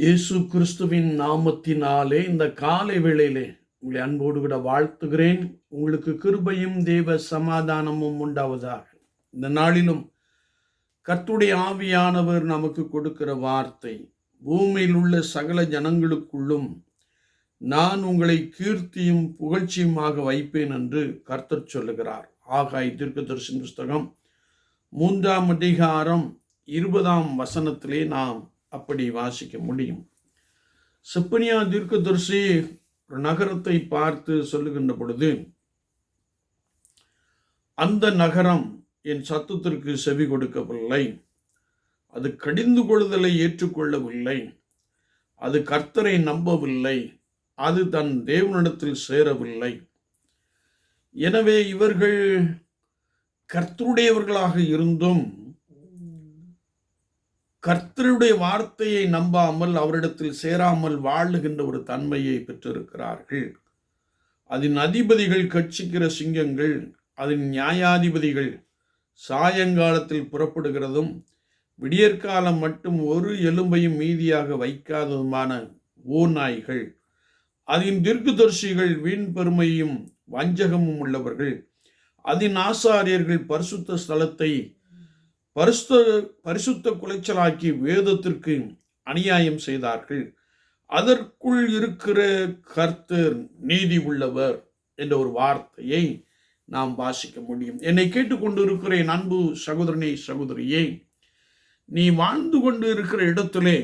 இயேசு கிறிஸ்துவின் நாமத்தினாலே இந்த காலை வேளையிலே உங்களை அன்போடு கூட வாழ்த்துகிறேன். உங்களுக்கு கிருபையும் தேவ சமாதானமும் உண்டாவதாக. இந்த நாளிலும் கர்த்துடைய ஆவியானவர் நமக்கு கொடுக்கிற வார்த்தை பூமியில் உள்ள சகல ஜனங்களுக்குள்ளும் நான் உங்களை கீர்த்தியும் புகழ்ச்சியுமாக வைப்பேன் என்று கர்த்தர் சொல்லுகிறார். ஆகாய் தீர்க்கதரிசன புஸ்தகம் மூன்றாம் அதிகாரம் இருபதாம் வசனத்திலே நாம் அப்படி வாசிக்க முடியும். செப்பனியா தீர்க்கதரிசி ஒரு நகரத்தை பார்த்து சொல்லுகின்ற பொழுது அந்த நகரம் என் சத்தத்திற்கு செவி கொடுக்கவில்லை. அது கடிந்து கொள்ளுதலை ஏற்றுக்கொள்ளவில்லை. அது கர்த்தரை நம்பவில்லை. அது தன் தேவனிடத்தில் சேரவில்லை. எனவே இவர்கள் கர்த்தருடையவர்களாக இருந்தும் கர்த்தருடைய வார்த்தையை நம்பாமல் அவரிடத்தில் சேராமல் வாழுகின்ற ஒரு தன்மையை பெற்றிருக்கிறார்கள். அதன் அதிபதிகள் கட்சிக்கிற சிங்கங்கள் அதன் நியாயாதிபதிகள் சாயங்காலத்தில் புறப்படுகிறதும் விடியற்காலம் மட்டும் ஒரு எலும்பையும் மீதியாக வைக்காததுமான ஓநாய்கள் அதன் தீர்க்கதரிசிகள் வீண் பெருமையும் வஞ்சகமும் உள்ளவர்கள் அதன் ஆசாரியர்கள் பரிசுத்த ஸ்தலத்தை பரிசுத்த பரிசுத்த குலைச்சலாக்கி வேதத்திற்கு அநியாயம் செய்தார்கள். அதற்குள் இருக்கிற கர்த்தர் நீதி உள்ளவர் என்ற ஒரு வார்த்தையை நாம் வாசிக்க முடியும். என்னை கேட்டுக்கொண்டு இருக்கிற அன்பு சகோதரனே சகோதரியே நீ வாழ்ந்து கொண்டு இருக்கிற இடத்திலே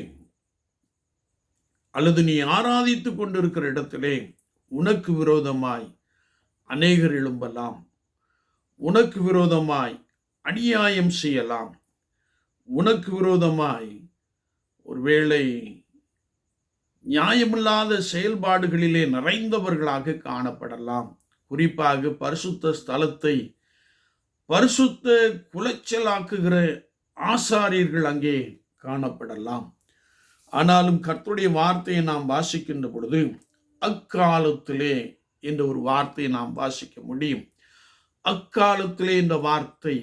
அல்லது நீ ஆராதித்து கொண்டிருக்கிற இடத்திலே உனக்கு விரோதமாய் அநேகர் எழும்பலாம். உனக்கு விரோதமாய் அநியாயம் செய்யலாம். உனக்கு விரோதமாய் ஒருவேளை நியாயமில்லாத செயல்பாடுகளிலே நிறைந்தவர்களாக காணப்படலாம். குறிப்பாக பரிசுத்த ஸ்தலத்தை பரிசுத்த குலைச்சலாக்குகிற ஆசாரியர்கள் அங்கே காணப்படலாம். ஆனாலும் கர்த்துடைய வார்த்தையை நாம் வாசிக்கின்ற பொழுது அக்காலத்திலே என்ற ஒரு வார்த்தையை நாம் வாசிக்க முடியும். அக்காலத்திலே இந்த வார்த்தை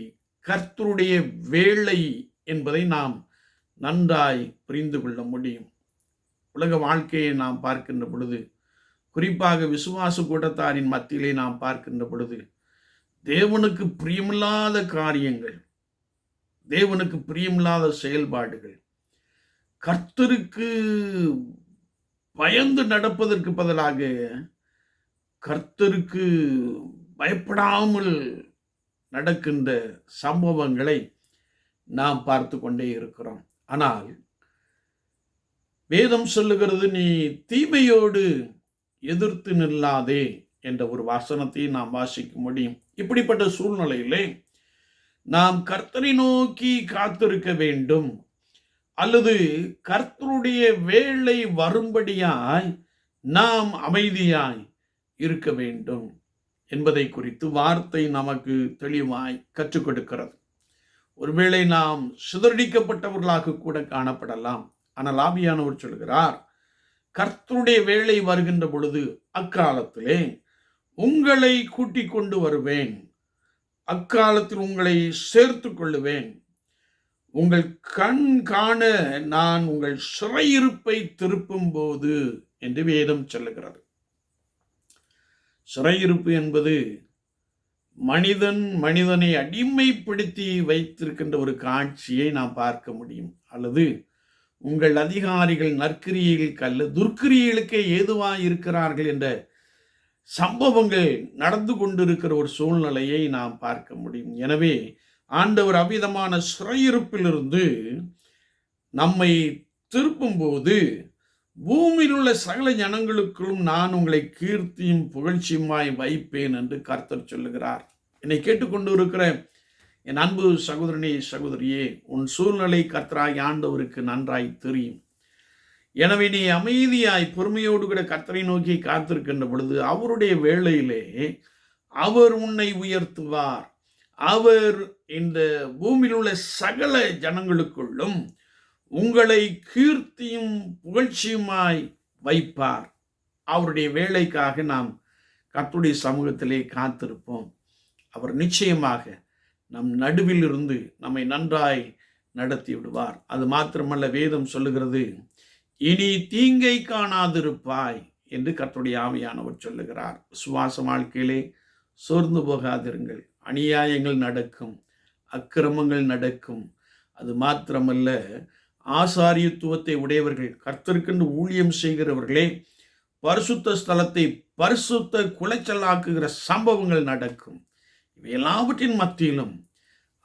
கர்த்தருடைய வேலை என்பதை நாம் நன்றாய் புரிந்து கொள்ள முடியும். உலக வாழ்க்கையை நாம் பார்க்கின்ற பொழுது குறிப்பாக விசுவாச கூட்டத்தாரின் மத்தியிலே நாம் பார்க்கின்ற பொழுது தேவனுக்கு பிரியமில்லாத காரியங்கள் தேவனுக்கு பிரியமில்லாத செயல்பாடுகள் கர்த்தருக்கு பயந்து நடப்பதற்கு பதிலாக கர்த்தருக்கு பயப்படாமல் நடக்கின்ற சம்பவங்களை நாம் பார்த்து கொண்டே இருக்கிறோம். ஆனால் வேதம் சொல்லுகிறது நீ தீமையோடு எதிர்த்து நில்லாதே என்ற ஒரு வசனத்தை நாம் வாசிக்க முடியும். இப்படிப்பட்ட சூழ்நிலையிலே நாம் கர்த்தரை நோக்கி காத்திருக்க வேண்டும். அல்லது கர்த்தருடைய வேலை வரும்படியாய் நாம் அமைதியாய் இருக்க வேண்டும். என்பதை குறித்து வார்த்தை நமக்கு தெளிவாய் கற்றுக் கொடுக்கிறது. ஒருவேளை நாம் சிதறடிக்கப்பட்டவர்களாக கூட காணப்படலாம். ஆனால் ஆவியானவர் சொல்கிறார் கர்த்தருடைய வேலை வருகின்ற பொழுது அக்காலத்திலே உங்களை கூட்டிக் கொண்டு வருவேன். அக்காலத்தில் உங்களை சேர்த்து கொள்ளுவேன். உங்கள் கண் காண நான் உங்கள் சிறையிருப்பை திருப்பும் போது என்று வேதம் சொல்லுகிறது. சிறையிருப்பு என்பது மனிதன் மனிதனை அடிமைப்படுத்தி வைத்திருக்கின்ற ஒரு காட்சியை நாம் பார்க்க முடியும். அல்லது உங்கள் அதிகாரிகள் நற்கிரியைகளுக்கு அல்ல துர்க்கிரியைகளுக்கே ஏதுவாக இருக்கிறார்கள் என்ற சம்பவங்கள் நடந்து கொண்டிருக்கிற ஒரு சூழ்நிலையை நாம் பார்க்க முடியும். எனவே ஆண்டவர் அவ்விதமான சிறையிருப்பிலிருந்து நம்மை திருப்பும்போது பூமியில் உள்ள சகல ஜனங்களுக்கும் நான் உங்களை கீர்த்தியும் புகழ்ச்சியுமாய் வைப்பேன் என்று கர்த்தர் சொல்லுகிறார். என்னை கேட்டுக்கொண்டு இருக்கிற என் அன்பு சகோதரனே சகோதரியே உன் சூழ்நிலை கர்த்தராய் ஆண்டவருக்கு நன்றாய் தெரியும். எனவே நீ அமைதியாய் பொறுமையோடு கூட கர்த்தரை நோக்கி காத்திருக்கின்ற பொழுது அவருடைய வேளையிலே அவர் உன்னை உயர்த்துவார். அவர் இந்த பூமியில் உள்ள சகல ஜனங்களுக்குள்ளும் உங்களை கீர்த்தியும் புகழ்ச்சியுமாய் வைப்பார். அவருடைய வேலைக்காக நாம் கத்துடைய சமூகத்திலே காத்திருப்போம். அவர் நிச்சயமாக நம் நடுவில் இருந்து நம்மை நன்றாய் நடத்தி விடுவார். அது மாத்திரமல்ல வேதம் சொல்லுகிறது இனி தீங்கை காணாதிருப்பாய் என்று கத்துடைய ஆவியானவர் சொல்லுகிறார். சுவாச வாழ்க்கையிலே சோர்ந்து போகாதிருங்கள். அநியாயங்கள் நடக்கும் அக்கிரமங்கள் நடக்கும். அது மாத்திரமல்ல ஆசாரியத்துவத்தை உடையவர்கள் கர்த்தருக்கென்று ஊழியம் செய்கிறவர்களே பரிசுத்த ஸ்தலத்தை பரிசுத்த குலைச்சலாக்குகிற சம்பவங்கள் நடக்கும். இவை எல்லாவற்றின் மத்தியிலும்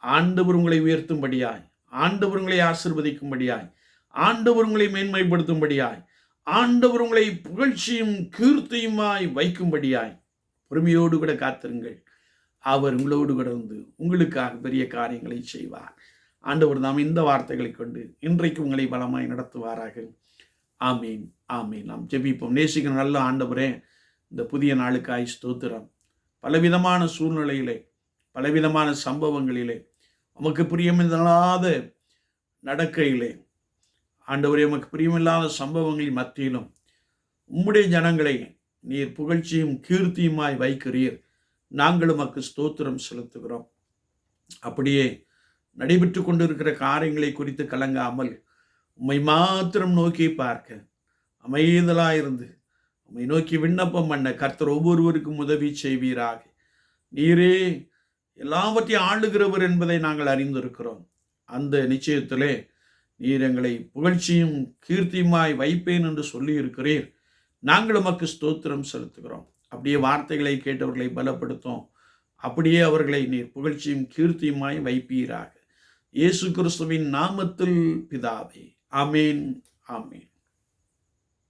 ஆண்டவர் உங்களை உயர்த்தும்படியாய் ஆண்டவர் உங்களை ஆசிர்வதிக்கும்படியாய் ஆண்டவர் உங்களை மேன்மைப்படுத்தும்படியாய் ஆண்டவர் உங்களை புகழ்ச்சியும் கீர்த்தியுமாய் வைக்கும்படியாய் பொறுமையோடு கூட காத்திருங்கள். அவர் உங்களோடு கூட வந்து உங்களுக்காக பெரிய காரியங்களை செய்வார். ஆண்டவர் நாம் இந்த வார்த்தைகளை கொண்டு இன்றைக்கு உங்களை பலமாய் நடத்துவாராக. ஆமீன் ஆமீன். நாம் ஜெபிப்போம். நேசிக்கிற நல்ல ஆண்டவரே இந்த புதிய நாளுக்காய் ஸ்தோத்திரம். பலவிதமான சூழ்நிலையிலே பலவிதமான சம்பவங்களிலே உமக்கு பிரியமில்லாத நடக்கையிலே ஆண்டவரே உமக்கு பிரியமில்லாத சம்பவங்களின் மத்தியிலும் உம்முடைய ஜனங்களை நீர் புகழ்ச்சியும் கீர்த்தியுமாய் வைக்கிறீர். நாங்கள் உமக்கு ஸ்தோத்திரம் செலுத்துகிறோம். அப்படியே நடைபெற்று கொண்டிருக்கிற காரியங்களை குறித்து கலங்காமல் உம்மை மாத்திரம் நோக்கி பார்க்க அமைதலாயிருந்து உம்மை நோக்கி விண்ணப்பம் பண்ண கர்த்தர் ஒவ்வொருவருக்கும் உதவி செய்வீராக. நீரே எல்லாவற்றையும் ஆளுகிறவர் என்பதை நாங்கள் அறிந்திருக்கிறோம். அந்த நிச்சயத்திலே நீர் எங்களை புகழ்ச்சியும் கீர்த்தியுமாய் வைப்பேன் என்று சொல்லி இருக்கிறீர் நாங்கள் உமக்கு ஸ்தோத்திரம் செலுத்துகிறோம். அப்படியே வார்த்தைகளை கேட்டவர்களை பலப்படுத்தும். அப்படியே அவர்களை நீர் புகழ்ச்சியும் கீர்த்தியுமாய் வைப்பீராக. இயேசு கிறிஸ்துவின் நாமத்தில் பிதாவே. அமேன் ஆமேன்.